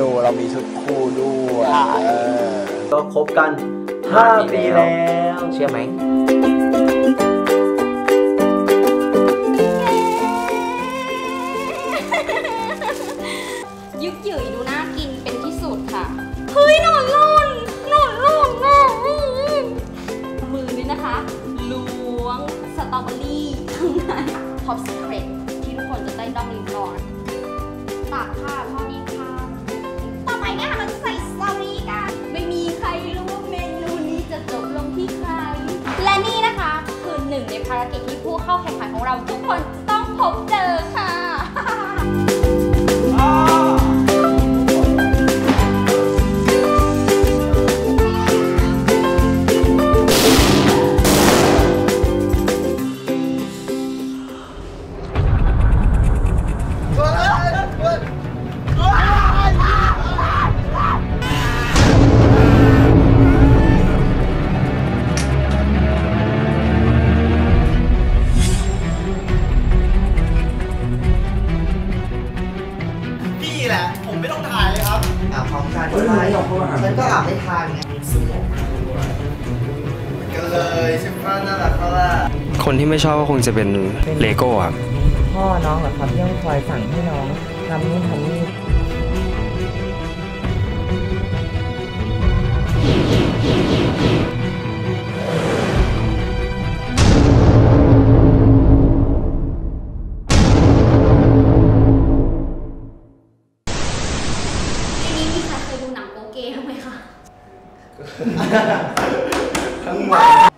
ดูเรามีชุดคู่ด้วยก็คบกัน 5 ปีแล้ว เชื่อไหม ยึกยือดูน่ากินเป็นที่สุดค่ะ เฮ้ยหนอนล่นหนอนล่นแม่มือนี้นะคะ ล้วงสตรอเบอรี่ข้างในท็อปสเตรทที่ทุกคนจะได้ต้องลิ้มลอนตากผ้าพ่อนี้ารกิจที่ผู้เข้าแข่งขันของเราทุกคนต้องพบ อะพร้อมกันใช่ฉันก็อาบไม่ทันไงกันเลยชิมพาน่ารักเท่าไหร่คนที่ไม่ชอบก็คงจะเป็นเลโก้ครับพ่อน้องเหรอครับที่ต้องคอยสั่งให้น้องทำนู่นทำนี่ มีใ